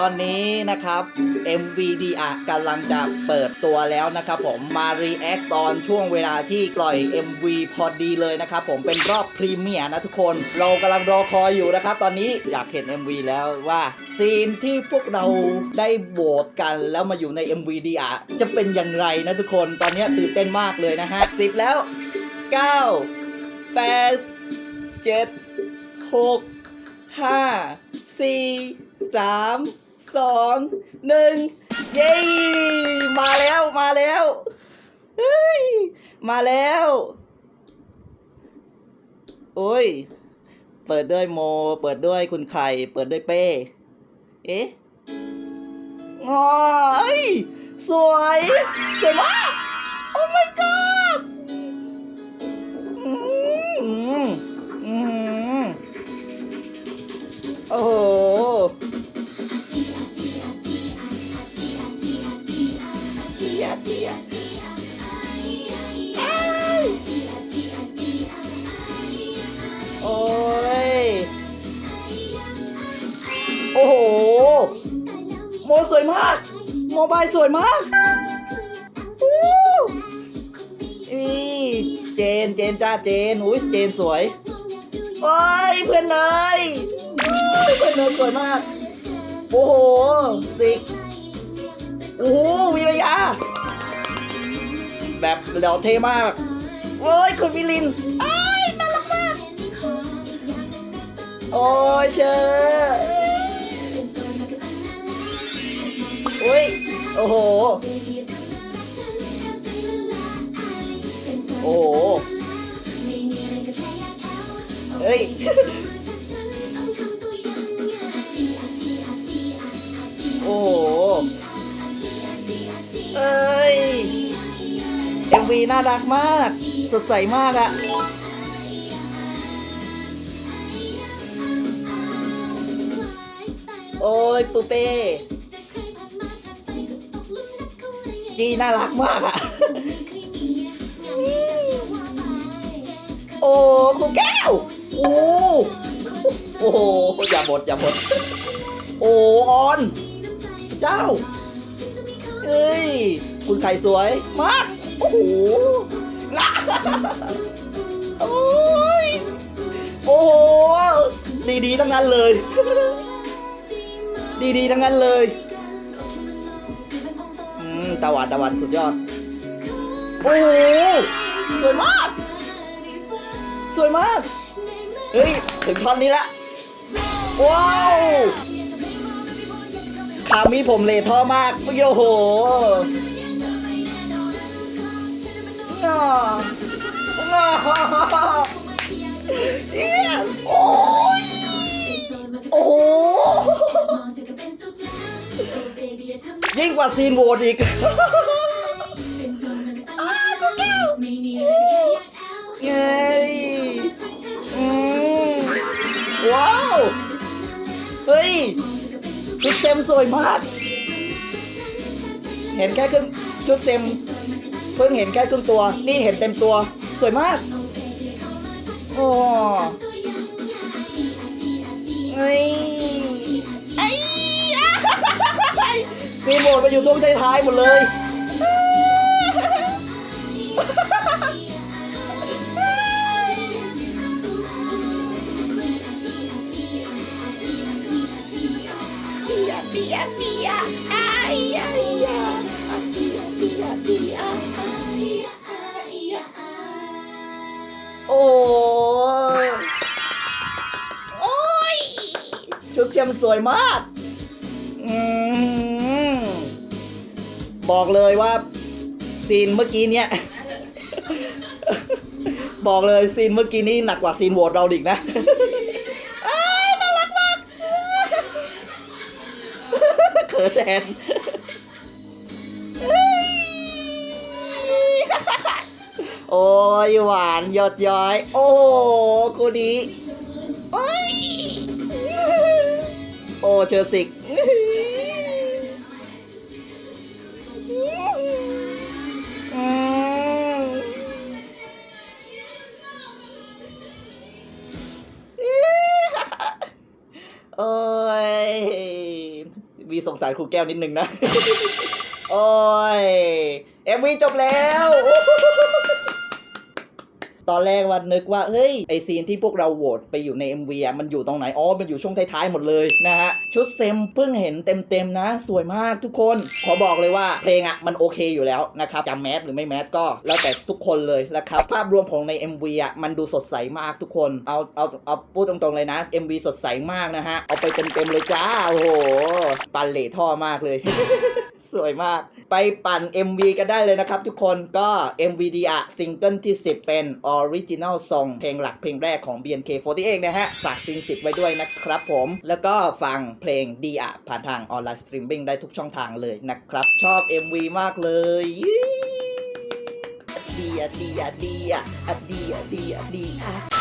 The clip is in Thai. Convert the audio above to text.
ตอนนี้นะครับ MVDR กำลังจะเปิดตัวแล้วนะครับผมมา React ตอนช่วงเวลาที่ปล่อย MV พอดีเลยนะครับผมเป็นรอบพรีเมียร์นะทุกคน เรากำลังรอคอยอยู่นะครับ ตอนนี้อยากเห็น MV แล้วว่า ซีนที่พวกเราได้โหวตกันแล้วมาอยู่ใน MVDR จะเป็นอย่างไรนะทุกคนตอนนี้ตื่นเต้นมากเลยนะฮะสิบแล้ว 9 8 7 6ห้าสี่ สองหนึ่งเย้มาแล้วมาแล้วเฮ้ยมาแล้ว โอ้ย เปิดด้วยโม เปิดด้วยคุณไข่ เปิดด้วยเป้ เอ๊ะงอยสวย สวยมาก โอ้ my god โมบายสวยมากอู้นี่เจนเจนจ้าเจนอุ้ยเจนสวยโอ้ยเพื่อนเลยเพื่อนเลยสวยมาก โอ้โหสิกโอ้โหวิรยา แบบเหล่าเท่มากโอ้ยคุณวิลินไอ้ายน่ารักมากโอ้ยเชอโอ้ย โอ้โห โอ้โหเฮ้ย โอ้โห เอ้ย MV น่ารักมาก สดใสมากอะโอ้ยปูเป้ จีน่ารักมากอะโอ้ครูแก้วโอ้โอ้โหอย่าบดอย่าบดโอ้ออนเจ้าเอ้ย คุณไข่สวยมากโอ้โหน่าโอ้ยโอ้โหดีๆทั้งนั้นเลย ดีๆทั้งนั้นเลยอืม ตะวันตะวันสุดยอด โอ้โหสวยมาก สวยมาก เฮ้ย ถึงท่อนนี้ละ ว้าวคามีผมเลท่อมากเมื่อกี้โอ้โห ยิ่งกว่าซีนโหวตอีก เย้อืมว้าว เฮ้ยชุดเต็มสวยมาก เห็นแค่ครึ่งชุดเต็ม เพิ่งเห็นแค่ครึ่งตัว นี่เห็นเต็มตัว สวยมาก โอ้ ดไปอยู่ตรงท้ายๆหมดเลยปียเปียเปียไอ้ยะยะเปียเปียเปียโอ้ย โอ้ย ชุดเชียมสวยมาก อืม บอกเลยว่าซีนเมื่อกี้เนี่ยบอกเลยซีนเมื่อกี้นี้หนักกว่าซีนโหวตเราดิกนะเอ้ยน่ารักมากเขินแทนโอ้ยหวานยอดย้อย โอ้คู่นี้โอ้ยโอ้เชอร์สิก มีสงสารครูแก้วนิดนึงนะ โอ้ยเอ็มวีจบแล้ว ตอนแรกว่านึกว่าเฮ้ยไอซีนที่พวกเราโหวตไปอยู่ใน MV อะมันอยู่ตรงไหนอ๋อมันอยู่ช่วงท้ายๆหมดเลยนะฮะชุดเซมเพิ่งเห็นเต็มๆนะ สวยมากทุกคนขอบอกเลยว่าเพลงอะมันโอเคอยู่แล้วนะครับจะแมสหรือไม่แมสก็แล้วแต่ทุกคนเลยนะครับภาพรวมของใน MV อะมันดูสดใสมากทุกคนเอาเอาเอาพูดตรงๆเลยนะ MV สดใสมากนะฮะเอาไปเต็มๆเลยจ้าโอ้โหปันเหล่ท่อมากเลย สวยมาก ไปปั่น MV กันได้เลยนะครับทุกคนก็ MV ดีอะซิงเกิลที่ 10 เป็น Original Song เพลงหลักเพลงแรกของ BNK48 นะฮะฝากซิง10ไว้ด้วยนะครับผม แล้วก็ฟังเพลงดีอะผ่านทางออนไลน์สตรีมมิ่งได้ทุกช่องทางเลยนะครับ ชอบ MV มากเลยดีอะดีอะดีอะดีอะดีอะดีอะ